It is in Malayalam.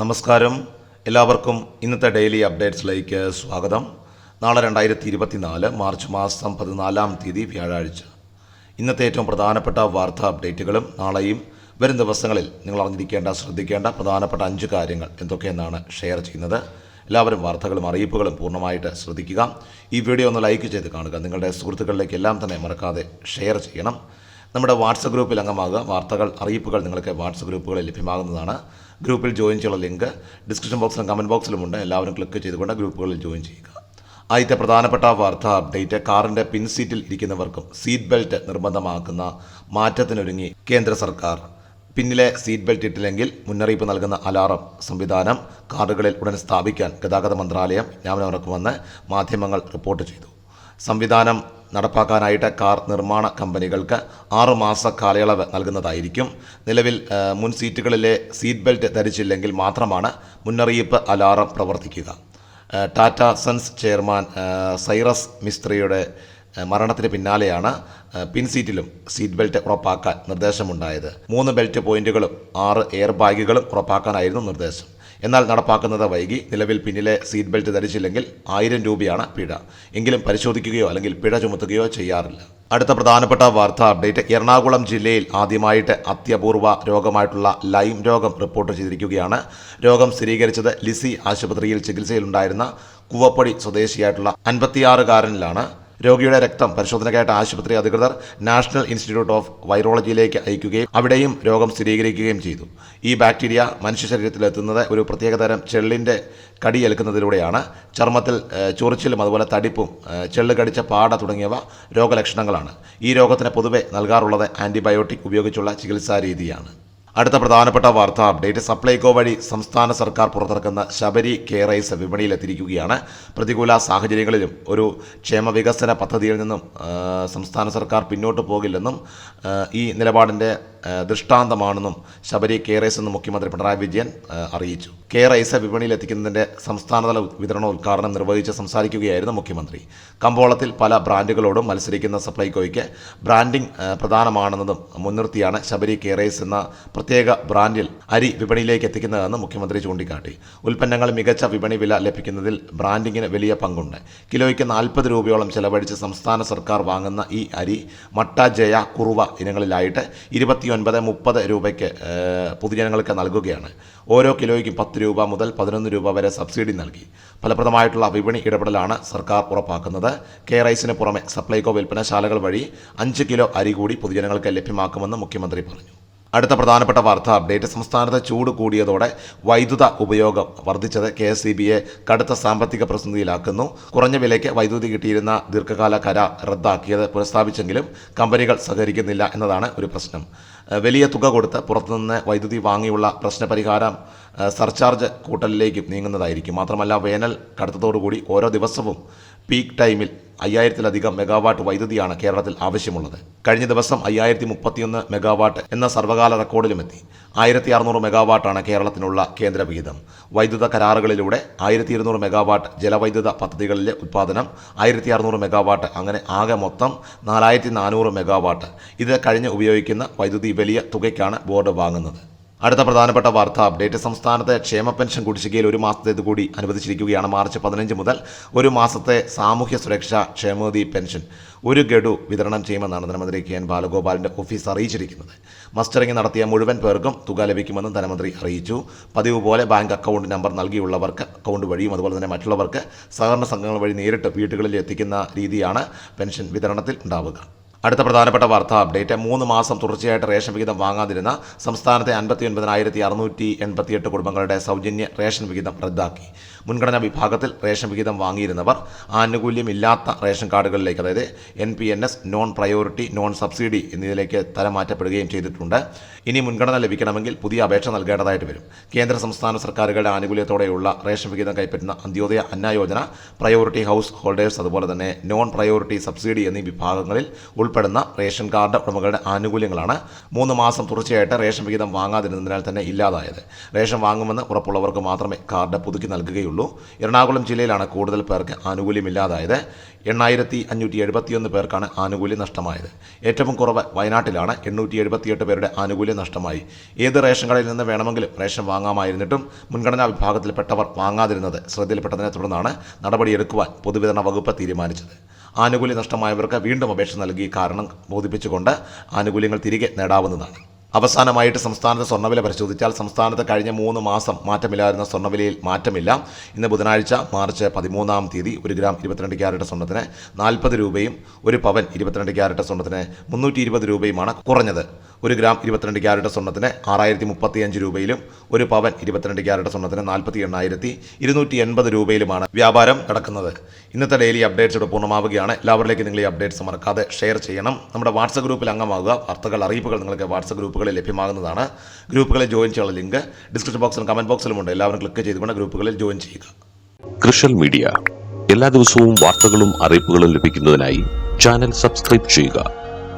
നമസ്കാരം. എല്ലാവർക്കും ഇന്നത്തെ ഡെയിലി അപ്ഡേറ്റ്സിലേക്ക് സ്വാഗതം. നാളെ രണ്ടായിരത്തി ഇരുപത്തിനാല് മാർച്ച് മാസം പതിനാലാം തീയതി വ്യാഴാഴ്ച. ഇന്നത്തെ ഏറ്റവും പ്രധാനപ്പെട്ട വാർത്താ അപ്ഡേറ്റുകളും നാളെയും വരും ദിവസങ്ങളിൽ നിങ്ങൾ അറിഞ്ഞിരിക്കേണ്ട ശ്രദ്ധിക്കേണ്ട പ്രധാനപ്പെട്ട അഞ്ച് കാര്യങ്ങൾ എന്തൊക്കെയെന്നാണ് ഷെയർ ചെയ്യുന്നത്. എല്ലാവരും വാർത്തകളും അറിയിപ്പുകളും പൂർണമായിട്ട് ശ്രദ്ധിക്കുക. ഈ വീഡിയോ ഒന്ന് ലൈക്ക് ചെയ്ത് കാണുക. നിങ്ങളുടെ സുഹൃത്തുക്കളിലേക്ക് എല്ലാം തന്നെ മറക്കാതെ ഷെയർ ചെയ്യണം. നമ്മുടെ വാട്സപ്പ് ഗ്രൂപ്പിൽ അംഗമാകുക. വാർത്തകൾ അറിയിപ്പുകൾ നിങ്ങൾക്ക് വാട്സപ്പ് ഗ്രൂപ്പുകളിൽ ലഭ്യമാകുന്നതാണ്. ഗ്രൂപ്പിൽ ജോയിൻ ചെയ്യാനുള്ള ലിങ്ക് ഡിസ്ക്രിപ്ഷൻ ബോക്സിലും കമന്റ് ബോക്സിലുമുണ്ട് എല്ലാവരും ക്ലിക്ക് ചെയ്തുകൊണ്ട് ഗ്രൂപ്പുകളിൽ ജോയിൻ ചെയ്യുക. ആദ്യത്തെ പ്രധാനപ്പെട്ട വാർത്താ അപ്ഡേറ്റ് കാറിന്റെ പിൻ സീറ്റിൽ ഇരിക്കുന്നവർക്കും സീറ്റ് ബെൽറ്റ് നിർബന്ധമാക്കുന്ന മാറ്റത്തിനൊരുങ്ങി കേന്ദ്ര സർക്കാർ. പിന്നിലെ സീറ്റ് ബെൽറ്റ് ഇട്ടില്ലെങ്കിൽ മുന്നറിയിപ്പ് നൽകുന്ന അലാറം സംവിധാനം കാറുകളിൽ ഉടൻ സ്ഥാപിക്കാൻ ഗതാഗത മന്ത്രാലയം വിജ്ഞാപനമിറക്കുമെന്ന് മാധ്യമങ്ങൾ റിപ്പോർട്ട് ചെയ്തു. സംവിധാനം നടപ്പാക്കാനായിട്ട് കാർ നിർമ്മാണ കമ്പനികൾക്ക് ആറുമാസ കാലയളവ് നൽകുന്നതായിരിക്കും. നിലവിൽ മുൻ സീറ്റുകളിലെ സീറ്റ് ബെൽറ്റ് ധരിച്ചില്ലെങ്കിൽ മാത്രമാണ് മുന്നറിയിപ്പ് അലാറം പ്രവർത്തിക്കുക. ടാറ്റ സൺസ് ചെയർമാൻ സൈറസ് മിസ്ത്രിയുടെ മരണത്തിന് പിന്നാലെയാണ് പിൻസീറ്റിലും പിൻ സീറ്റിലും സീറ്റ് ബെൽറ്റ് ഉറപ്പാക്കാൻ നിർദ്ദേശമുണ്ടായത്. മൂന്ന് ബെൽറ്റ് പോയിന്റുകളും ആറ് എയർ ബാഗുകളും ഉറപ്പാക്കാനായിരുന്നു നിർദ്ദേശം. എന്നാൽ നടപ്പാക്കുന്നത് വൈകി. നിലവിൽ പിന്നിലെ സീറ്റ് ബെൽറ്റ് ധരിച്ചില്ലെങ്കിൽ ആയിരം രൂപയാണ് പിഴ. എങ്കിലും പരിശോധിക്കുകയോ അല്ലെങ്കിൽ പിഴ ചുമത്തുകയോ ചെയ്യാറില്ല. അടുത്ത പ്രധാനപ്പെട്ട വാർത്താ അപ്ഡേറ്റ്. എറണാകുളം ജില്ലയിൽ ആദ്യമായിട്ട് അത്യപൂർവ രോഗമായിട്ടുള്ള ലൈം രോഗം റിപ്പോർട്ട് ചെയ്തിരിക്കുകയാണ്. രോഗം സ്ഥിരീകരിച്ചത് ലിസി ആശുപത്രിയിൽ ചികിത്സയിലുണ്ടായിരുന്ന കുവപ്പടി സ്വദേശിയായിട്ടുള്ള അൻപത്തിയാറുകാരനിലാണ്. രോഗിയുടെ രക്തം പരിശോധനയ്ക്കായിട്ട് ആശുപത്രി അധികൃതർ നാഷണൽ ഇൻസ്റ്റിറ്റ്യൂട്ട് ഓഫ് വൈറോളജിയിലേക്ക് അയക്കുകയും അവിടെയും രോഗം സ്ഥിരീകരിക്കുകയും ചെയ്തു. ഈ ബാക്ടീരിയ മനുഷ്യ ശരീരത്തിലെത്തുന്നത് ഒരു പ്രത്യേകതരം ചെള്ളിന്റെ കടിയേൽക്കുന്നതിലൂടെയാണ്. ചർമ്മത്തിൽ ചൊറിച്ചിലും അതുപോലെ തടിപ്പും ചെള്ളു കടിച്ച പാട തുടങ്ങിയവ രോഗലക്ഷണങ്ങളാണ്. ഈ രോഗത്തിന് പൊതുവെ നൽകാറുള്ളത് ആന്റിബയോട്ടിക് ഉപയോഗിച്ചുള്ള ചികിത്സാ രീതിയാണ്. അടുത്ത പ്രധാനപ്പെട്ട വാർത്താ അപ്ഡേറ്റ് സപ്ലൈകോ വഴി സംസ്ഥാന സർക്കാർ പുറത്തിറക്കുന്ന ശബരി കെ റൈസ് വിപണിയിലെത്തിയിരിക്കുകയാണ്. പ്രതികൂല സാഹചര്യങ്ങളിലും ഒരു ക്ഷേമ വികസന പദ്ധതിയിൽ നിന്നും സംസ്ഥാന സർക്കാർ പിന്നോട്ട് പോകില്ലെന്നും ഈ നിലപാടിന്റെ ദൃഷ്ടാന്തമാണെന്നും ശബരി കെ റൈസ് എന്ന് മുഖ്യമന്ത്രി പിണറായി വിജയൻ അറിയിച്ചു. കെ റൈസ് വിപണിയിലെത്തിക്കുന്നതിന്റെ സംസ്ഥാനതല വിതരണ ഉദ്ഘാടനം നിർവഹിച്ച് സംസാരിക്കുകയായിരുന്നു മുഖ്യമന്ത്രി. കമ്പോളത്തിൽ പല ബ്രാൻഡുകളോടും മത്സരിക്കുന്ന സപ്ലൈകോയ്ക്ക് ബ്രാൻഡിംഗ് പ്രധാനമാണെന്നതും മുൻനിർത്തിയാണ് ശബരി കെ റൈസ് എന്ന പ്രത്യേക ബ്രാൻഡിൽ അരി വിപണിയിലേക്ക് എത്തിക്കുന്നതെന്ന് മുഖ്യമന്ത്രി ചൂണ്ടിക്കാട്ടി. ഉൽപ്പന്നങ്ങൾ മികച്ച വിപണി വില ലഭിക്കുന്നതിൽ ബ്രാൻഡിങ്ങിന് വലിയ പങ്കുണ്ട്. കിലോയ്ക്ക് നാൽപ്പത് രൂപയോളം ചെലവഴിച്ച് സംസ്ഥാന സർക്കാർ വാങ്ങുന്ന ഈ അരി മട്ട ജയ കുറുവ ഇനങ്ങളിലായിട്ട് ഇരുപത്തിയൊൻപത് മുപ്പത് രൂപയ്ക്ക് പൊതുജനങ്ങൾക്ക് നൽകുകയാണ്. ഓരോ കിലോയ്ക്കും പത്ത് രൂപ മുതൽ പതിനൊന്ന് രൂപ വരെ സബ്സിഡി നൽകി. ഫലപ്രദമായിട്ടുള്ള വിപണി ഇടപെടലാണ് സർക്കാർ ഉറപ്പാക്കുന്നത്. കെ റൈസിന് പുറമെ സപ്ലൈകോ വിൽപ്പനശാലകൾ വഴി അഞ്ച് കിലോ അരി കൂടി പൊതുജനങ്ങൾക്ക് ലഭ്യമാക്കുമെന്ന് മുഖ്യമന്ത്രി പറഞ്ഞു. അടുത്ത പ്രധാനപ്പെട്ട വാർത്താ അപ്ഡേറ്റ് സംസ്ഥാനത്ത് ചൂട് കൂടിയതോടെ വൈദ്യുത ഉപയോഗം വർദ്ധിച്ചത് കെ എസ് സി ബിയെ കടുത്ത സാമ്പത്തിക പ്രതിസന്ധിയിലാക്കുന്നു. കുറഞ്ഞ വിലയ്ക്ക് വൈദ്യുതി കിട്ടിയിരുന്ന ദീർഘകാല കരാർ റദ്ദാക്കിയത് പുനഃസ്ഥാപിച്ചെങ്കിലും കമ്പനികൾ സഹകരിക്കുന്നില്ല എന്നതാണ് ഒരു പ്രശ്നം. വലിയ തുക കൊടുത്ത് പുറത്തുനിന്ന് വൈദ്യുതി വാങ്ങിയുള്ള പ്രശ്നപരിഹാരം സർചാർജ് കൂട്ടലിലേക്കും നീങ്ങുന്നതായിരിക്കും. മാത്രമല്ല വേനൽ കടുത്തതോടുകൂടി ഓരോ ദിവസവും പീക്ക് ടൈമിൽ അയ്യായിരത്തിലധികം മെഗാവാട്ട് വൈദ്യുതിയാണ് കേരളത്തിൽ ആവശ്യമുള്ളത്. കഴിഞ്ഞ ദിവസം അയ്യായിരത്തി മുപ്പത്തിയൊന്ന് മെഗാവാട്ട് എന്ന സർവകാല റെക്കോർഡിലുമെത്തി. ആയിരത്തി അറുന്നൂറ് മെഗാവാട്ടാണ് കേരളത്തിനുള്ള കേന്ദ്ര വിഹിതം. വൈദ്യുത കരാറുകളിലൂടെ ആയിരത്തി ഇരുന്നൂറ് മെഗാവാട്ട് ജലവൈദ്യുത പദ്ധതികളിലെ ഉത്പാദനം ആയിരത്തി അറുന്നൂറ് മെഗാവാട്ട് അങ്ങനെ ആകെ മൊത്തം നാലായിരത്തി നാനൂറ് മെഗാവാട്ട്. ഇത് കഴിഞ്ഞ് ഉപയോഗിക്കുന്ന വൈദ്യുതി വലിയ തുകയ്ക്കാണ് ബോർഡ് വാങ്ങുന്നത്. അടുത്ത പ്രധാനപ്പെട്ട വാർത്താ. അപ്ഡേറ്റ് സംസ്ഥാനത്തെ ക്ഷേമ പെൻഷൻ കുടിശ്ശികയിൽ ഒരു മാസത്തേത് കൂടി അനുവദിച്ചിരിക്കുകയാണ്. മാർച്ച് പതിനഞ്ച് മുതൽ ഒരു മാസത്തെ സാമൂഹ്യ സുരക്ഷാ ക്ഷേമനിധി പെൻഷൻ ഒരു ഗഡു വിതരണം ചെയ്യുമെന്നാണ് ധനമന്ത്രി കെ എൻ ബാലഗോപാലിന്റെ ഓഫീസ് അറിയിച്ചിരിക്കുന്നത്. മസ്റ്ററിംഗ് നടത്തിയ മുഴുവൻ പേർക്കും തുക ലഭിക്കുമെന്നും ധനമന്ത്രി അറിയിച്ചു. പതിവ് പോലെ ബാങ്ക് അക്കൗണ്ട് നമ്പർ നൽകിയുള്ളവർക്ക് അക്കൗണ്ട് വഴിയും അതുപോലെ തന്നെ മറ്റുള്ളവർക്ക് സഹകരണ സംഘങ്ങൾ വഴി നേരിട്ട് വീടുകളിൽ എത്തിക്കുന്ന രീതിയാണ് പെൻഷൻ വിതരണത്തിൽ ഉണ്ടാവുക. അടുത്ത പ്രധാനപ്പെട്ട വാർത്താ അപ്ഡേറ്റ്. മൂന്ന് മാസം തുടർച്ചയായിട്ട് റേഷൻ വിഹിതം വാങ്ങാതിരുന്ന സംസ്ഥാനത്തെ അൻപത്തി ഒൻപതിനായിരത്തി അറുന്നൂറ്റി എൺപത്തിയെട്ട് കുടുംബങ്ങളുടെ സൗജന്യ റേഷൻ വിഹിതം റദ്ദാക്കി. മുൻഗണനാ വിഭാഗത്തിൽ റേഷൻ വിഹിതം വാങ്ങിയിരുന്നവർ ആനുകൂല്യമില്ലാത്ത റേഷൻ കാർഡുകളിലേക്ക് അതായത് N P N S non priority non subsidy എന്നിവയിലേക്ക് തരം മാറ്റപ്പെടുകയും ചെയ്തിട്ടുണ്ട്. ഇനി മുൻഗണന ലഭിക്കണമെങ്കിൽ പുതിയ അപേക്ഷ നൽകേണ്ടതായിട്ട് വരും. കേന്ദ്ര സംസ്ഥാന സർക്കാരുകളുടെ ആനുകൂല്യത്തോടെയുള്ള റേഷൻ വിഹിതം കൈപ്പറ്റുന്ന Antyodaya Anna Yojana priority householders അതുപോലെ തന്നെ നോൺ പ്രയോറിറ്റി സബ്സിഡി എന്നീ വിഭാഗങ്ങളിൽ ഉൾപ്പെടുന്ന റേഷൻ കാർഡ് ഉടമകളുടെ ആനുകൂല്യങ്ങളാണ് മൂന്ന് മാസം തുടർച്ചയായിട്ട് റേഷൻ വിഹിതം വാങ്ങാതിരുന്നതിനാൽ തന്നെ ഇല്ലാതായത്. റേഷൻ വാങ്ങുമെന്ന് ഉറപ്പുള്ളവർക്ക് മാത്രമേ കാർഡ് പുതുക്കി നൽകുകയുള്ളൂ. എറണാകുളം ജില്ലയിലാണ് കൂടുതൽ പേർക്ക് ആനുകൂല്യമില്ലാതായത്. എണ്ണായിരത്തി അഞ്ഞൂറ്റി എഴുപത്തിയൊന്ന് പേർക്കാണ് ആനുകൂല്യം നഷ്ടമായത്. ഏറ്റവും കുറവ് വയനാട്ടിലാണ്. എണ്ണൂറ്റി എഴുപത്തിയെട്ട് പേരുടെ ആനുകൂല്യം നഷ്ടമായി. ഏത് റേഷൻ കടയിൽ നിന്ന് വേണമെങ്കിലും റേഷൻ വാങ്ങാമായിരുന്നിട്ടും മുൻഗണനാ വിഭാഗത്തിൽപ്പെട്ടവർ വാങ്ങാതിരുന്നത് ശ്രദ്ധയിൽപ്പെട്ടതിനെ തുടർന്നാണ് നടപടിയെടുക്കുവാൻ പൊതുവിതരണ വകുപ്പ് തീരുമാനിച്ചത്. ആനുകൂല്യം നഷ്ടമായവർക്ക് വീണ്ടും അപേക്ഷ നൽകി കാരണം ബോധിപ്പിച്ചുകൊണ്ട് ആനുകൂല്യങ്ങൾ തിരികെ നേടാവുന്നതാണ്. അവസാനമായിട്ട് സംസ്ഥാനത്തെ സ്വർണവില പരിശോധിച്ചാൽ സംസ്ഥാനത്ത് കഴിഞ്ഞ മൂന്ന് മാസം മാറ്റമില്ലായിരുന്ന സ്വർണവിലയിൽ മാറ്റമില്ല. ഇന്ന് ബുധനാഴ്ച മാർച്ച് പതിമൂന്നാം തീയതി ഒരു ഗ്രാം ഇരുപത്തിരണ്ട് ക്യാരറ്റ് സ്വർണത്തിന് നാൽപ്പത് രൂപയും ഒരു പവൻ ഇരുപത്തിരണ്ട് ക്യാരറ്റ് സ്വർണത്തിന് മുന്നൂറ്റി രൂപയുമാണ് കുറഞ്ഞത്. ഒരു ഗ്രാം ഇരുപത്തിരണ്ട് ക്യാരറ്റ് സ്വർണത്തിന് ആറായിരത്തി മുപ്പത്തിയഞ്ച് രൂപയിലും ഒരു പവൻ ഇരുപത്തിരണ്ട് ക്യാരറ്റ് സ്വർണത്തിന് നാൽപ്പത്തി എണ്ണായിരത്തി ഇരുന്നൂറ്റി എൺപത് രൂപയിലുമാണ് വ്യാപാരം നടക്കുന്നത്. ഇന്നത്തെ ഡെയിലി അപ്ഡേറ്റ്സ് ഇവിടെ പൂർണമാവുകയാണ്. എല്ലാവരിലേക്ക് നിങ്ങൾ ഈ അപ്ഡേറ്റ്സ് മറക്കാതെ ഷെയർ ചെയ്യണം. നമ്മുടെ വാട്സപ്പ് ഗ്രൂപ്പിൽ അംഗമാവുക. വാർത്തകൾ അറിയിപ്പുകൾ നിങ്ങൾക്ക് വാട്സപ്പ് ഗ്രൂപ്പുകളിൽ ലഭ്യമാകുന്നതാണ്. ഗ്രൂപ്പുകളിൽ ജോയിൻ ചെയ്യാനുള്ള ലിങ്ക് ഡിസ്ക്രിപ്ഷൻ ബോക്സിലും കമന്റ് ബോക്സിലുമുണ്ട് എല്ലാവരും ക്ലിക്ക് ചെയ്തുകൊണ്ട് ഗ്രൂപ്പുകളിൽ ജോയിൻ ചെയ്യുക. കൃഷൽ മീഡിയ. എല്ലാ ദിവസവും വാർത്തകളും അറിയിപ്പുകളും ലഭിക്കുന്നതിനായി ചാനൽ സബ്സ്ക്രൈബ് ചെയ്യുക.